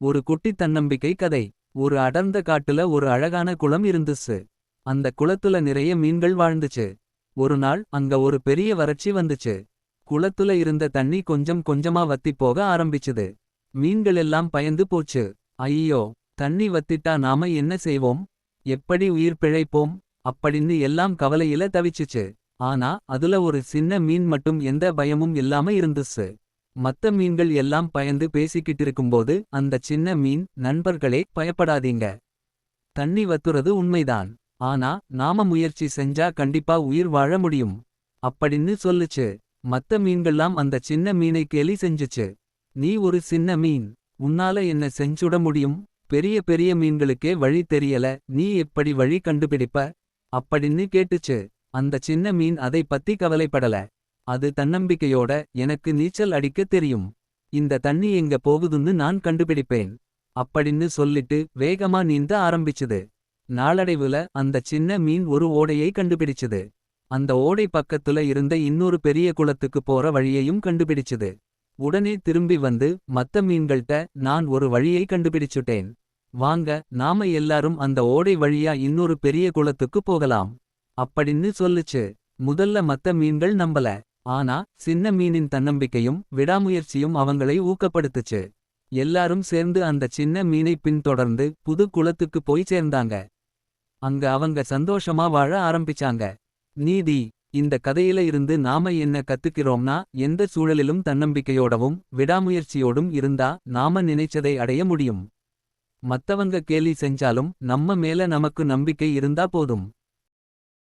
ஒரு குட்டி தன்னம்பிக்கை கதை. ஒரு அடர்ந்த காட்டுல ஒரு அழகான குளம் இருந்துச்சு. அந்த குளத்துல நிறைய மீன்கள் வாழ்ந்துச்சு. ஒரு நாள் அங்க ஒரு பெரிய வறட்சி வந்துச்சு. குளத்துல இருந்த தண்ணி கொஞ்சம் கொஞ்சமா வத்திப் போக ஆரம்பிச்சுது. மீன்கள் எல்லாம் பயந்து போச்சு. ஐயோ தண்ணி வத்திட்டா நாம என்ன செய்வோம்? எப்படி உயிர் பிழைப்போம்? அப்படின்னு எல்லாம் கவலையில தவிச்சுச்சு. ஆனா அதுல ஒரு சின்ன மீன் மட்டும் எந்த பயமும் இல்லாம இருந்துச்சு. மத்த மீன்கள் எல்லாம் பயந்து பேசிக்கிட்டு இருக்கும்போது அந்த சின்ன மீன் நண்பர்களே பயப்படாதீங்க. தண்ணி வத்துறது உண்மைதான். ஆனா நாம முயற்சி செஞ்சா கண்டிப்பா உயிர் வாழ முடியும். அப்படின்னு சொல்லுச்சு. மத்த மீன்கள்லாம் அந்த சின்ன மீனை கேலி செஞ்சுச்சு. நீ ஒரு சின்ன மீன். உன்னால என்ன செஞ்சுட முடியும்? பெரிய பெரிய மீன்களுக்கே வழி தெரியல. நீ எப்படி வழி கண்டுபிடிப்ப? அப்படின்னு கேட்டுச்சு. அந்த சின்ன மீன் அதை பத்தி கவலைப்படல. அது தன்னம்பிக்கையோட எனக்கு நீச்சல் அடிக்க தெரியும். இந்த தண்ணி எங்க போகுதுன்னு நான் கண்டுபிடிப்பேன். அப்படின்னு சொல்லிட்டு வேகமா நீந்த ஆரம்பிச்சுது. நாளடைவுல அந்த சின்ன மீன் ஒரு ஓடையை கண்டுபிடிச்சுது. அந்த ஓடை பக்கத்துல இருந்த இன்னொரு பெரிய குளத்துக்கு போற வழியையும் கண்டுபிடிச்சுது. உடனே திரும்பி வந்து மத்த மீன்கள்ட்ட நான் ஒரு வழியை கண்டுபிடிச்சுட்டேன். வாங்க நாம எல்லாரும் அந்த ஓடை வழியா இன்னொரு பெரிய குளத்துக்கு போகலாம். அப்படின்னு சொல்லுச்சு. முதல்ல மத்த மீன்கள் நம்பல. ஆனா சின்ன மீனின் தன்னம்பிக்கையும் விடாமுயற்சியும் அவங்களை ஊக்கப்படுத்துச்சு. எல்லாரும் சேர்ந்து அந்த சின்ன மீனை பின்தொடர்ந்து புது குளத்துக்கு போய் சேர்ந்தாங்க. அங்க அவங்க சந்தோஷமா வாழ ஆரம்பிச்சாங்க. நீதி இந்த கதையில இருந்து நாம என்ன கத்துக்கிறோம்னா எந்த சூழலிலும் தன்னம்பிக்கையோடவும் விடாமுயற்சியோடும் இருந்தா நாம நினைச்சதை அடைய முடியும். மத்தவங்க கேலி செஞ்சாலும் நம்ம மேல நமக்கு நம்பிக்கை இருந்தா போதும்.